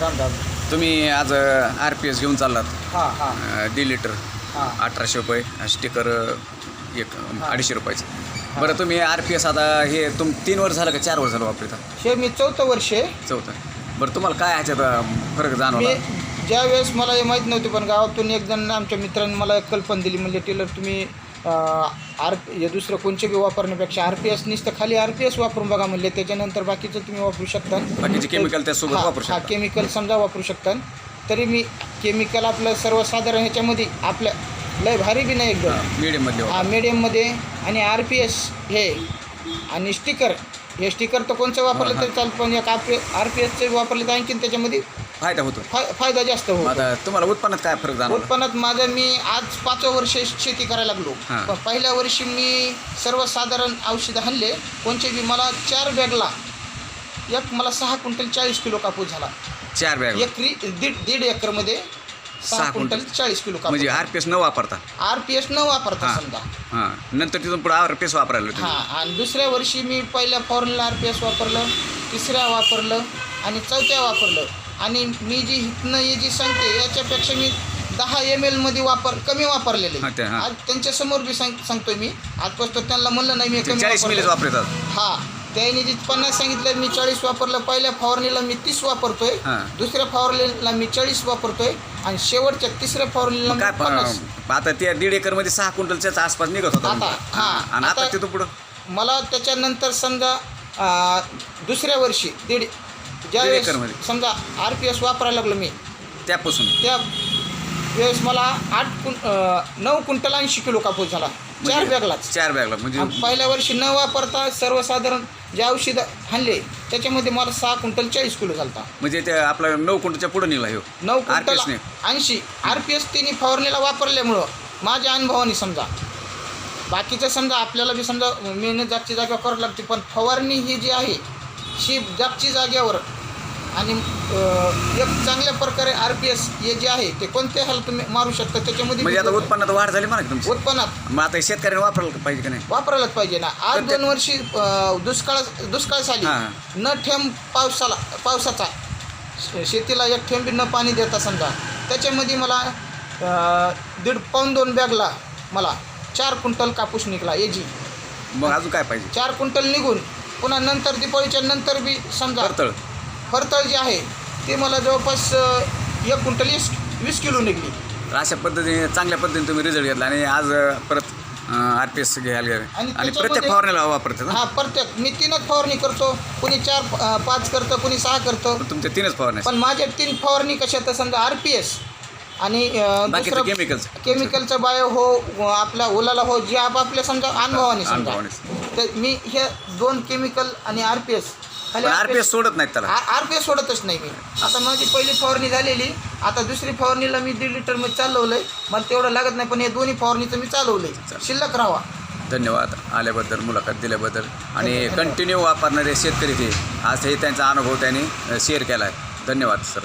रामदास तुम्ही आज R P S घेऊन चाललात. हां हां. दीड लिटर. हां. अठराशे रुपये. स्टिकर एक अडीचशे रुपयाचं. बरं तुम्ही आर पी एस आता हे तुम तीन वर्ष झालं का चार वर्ष झालं वापरता? हे मी चौथं वर्ष आहे. चौथं. बरं तुम्हाला काय ह्याच्यात अ, फरक मी जाणवला? ज्या वेळेस मला हे माहीत नव्हते पण गावातून एक जण आमच्या मित्रांनी मला एक कल्पना दिली. म्हणजे टेलर तुम्ही आर हे दुसरं कोणचे बी वापरण्यापेक्षा आर पी एस नुसतं खाली आर पी एस वापरून बघा म्हणले त्याच्यानंतर बाकीचं तुम्ही वापरू शकता. बाकीचे chemical त्यासोबत हा, वापरू हा शकता. केमिकल समजा वापरू शकता. तरी मी केमिकल आपलं सर्वसाधारण ह्याच्यामध्ये आपल्या लय भारी बी नाही एकदम. मीडियममध्ये हा मीडियममध्ये आणि आर पी एस हे आणि स्टिकर हे स्टिकर तर कोणचं वापरलं तरी चालतं पण एक आर पी आर पी एसचं वापरलं तर आणखीन त्याच्यामध्ये फायदा होतो फाय फायदा जास्त मग होतो आता तुम्हाला उत्पन्नात काय फरक जाणवला? उत्पन्नात माझं मी आज पाचवं वर्ष शेती करायला लागलो. हां. पण पहिल्या वर्षी मी सर्वसाधारण औषधं हल्ले कोणचे बी मला चार बॅगला एक मला सहा क्विंटल चाळीस किलो कापूस झाला. चार बॅग एकरी दीड दीड एकरमध्ये सहा सहा क्विंटल क्विंटल. चाळीस किलो म्हणजे आर पी एस न वापरता? आर पी एस न वापरता हां. समजा. हां. नंतर तिथून पुढे आर पी एस वापरायला तुम्ही. हां. आणि दुसऱ्या वर्षी मी पहिल्या फॉरनला आर पी एस वापरलं तिसऱ्या वापरलं आणि चौथ्या वापरलं. आणि मी जी हितनं हे जी सांगते याच्यापेक्षा मी दहा एम एलमध्ये वापर कमी वापरलेले हां, ते, हां. आज त्यांच्यासमोर बी सांग सांगतोय मी आजपासून त्यांना म्हणलं नाही मी ते कमी चाळीस मिलीच वापरलं. वापरतात हा त्यांनी जी पन्नास सांगितलं मी चाळीस वापरलं पहिल्या फवारणीला मी तीस वापरतोय हां. दुसऱ्या फवारणीला मी चाळीस वापरतोय आणि शेवटच्या तिसऱ्या फवारणीला मी काय पन्नास प- आता त्या दीड एकरमध्ये सहा क्विंटलच्याच आसपास निघत होता आता, तुमचा. हां. आणि आता आता- तिथून पुढं मला त्याच्यानंतर समजा अं, दुसऱ्या वर्षी दीड ज्यावेळेस एकरमध्ये. समजा आर पी एस वापरायला लागलो मी त्यापासून. त्या वेळेस मला आठ कुं अं, नऊ क्विंटल ऐंशी किलो कापूस झाला. चार म्हणजे- बॅगलाच. चार बॅगला म्हणजे पहिल्या वर्षी न वापरता सर्वसाधारण जे औषधं आणले त्याच्यामध्ये मला सहा क्विंटल चाळीस किलो झालता. म्हणजे ते आपला नऊ क्विंटलच्या पुढे निघाला ह्यो. नऊ RPS क्विंटल ने. ऐंशी. आर पी एस तिने फवारणीला वापरल्यामुळं माझ्या अनुभवाने समजा बाकीचं समजा आपल्याला बी समजा मेहनत जागची जागेवर करावं लागते पण फवारणी ही जी आहे ही जागची जागेवर आणि एक चांगल्या प्रकारे आर पी एस हे जे आहे ते कोणत्या ह्याला तुम्ही मारू शकता? त्याच्यामध्ये म्हणजे आता बी उत्पन्नात वाढ झाली म्हणा की तुमची? उत्पन्नात. मग आता शेतकऱ्याने वापरायला पाहिजे का नाही? वापरायलाच पाहिजे ना. आज पण ते- दोन वर्षी अं, दुष्काळ दुष्काळ झाली. हां. न थेंब पावसाला पावसाचा. शे- शेतीला एक थेंब न पाणी देता समजा. त्याच्यामध्ये मला अं, दीड पाऊन दोन बॅगला मला चार क्विंटल कापूस निघला एजी मग अजून काय पाहिजे? चार क्विंटल निघून पुन्हा नंतर दिपाळीच्या नंतर बी समजा करतळ फरतळ जे आहे ते मला जवळपास एक क्विंटल वीस वीस किलो निघली. तर अशा पद्धतीने चांगल्या पद्धतीने तुम्ही रिझल्ट घेतला आणि आज अं, परत आर पी एस घ्यायला गेले. आणि आणि प्रत्येक फवारण्याला वापरतात ना? हा प्रत्येक मी तीनच फवारणी करतो. कुणी चार अं, पाच करतं कुणी सहा करतं. तुमच्या तीनच फवारण्या पण माझे तीन फवारणी कशा तर समजा आर पी एस आणि बाकीचं दुसरं chemicals. केमिकलचं बायो हो आपला ओलाला हो जे आपापल्या समजा अनुभवाने समजा. अनुभवाने. तर मी हे दोन केमिकल आणि आर पी एस पण आर पी एस सोडत नाहीत त्याला. आर पी एस सोडतच नाही मी. आता माझी पहिली फवारणी झालेली आता दुसरी फवारणीला मी दीड लिटरमध्ये चालवलंय. मला तेवढं लागत नाही पण हे दोन्ही फवारणीचं मी चालवलंय. शिल्लक राहावा. धन्यवाद आल्याबद्दल मुलाखत दिल्याबद्दल. आणि कंटिन्यू वापरणारे शेतकरी ते आज हे त्यांचा अनुभव त्यांनी शेअर केला आहे धन्यवाद सर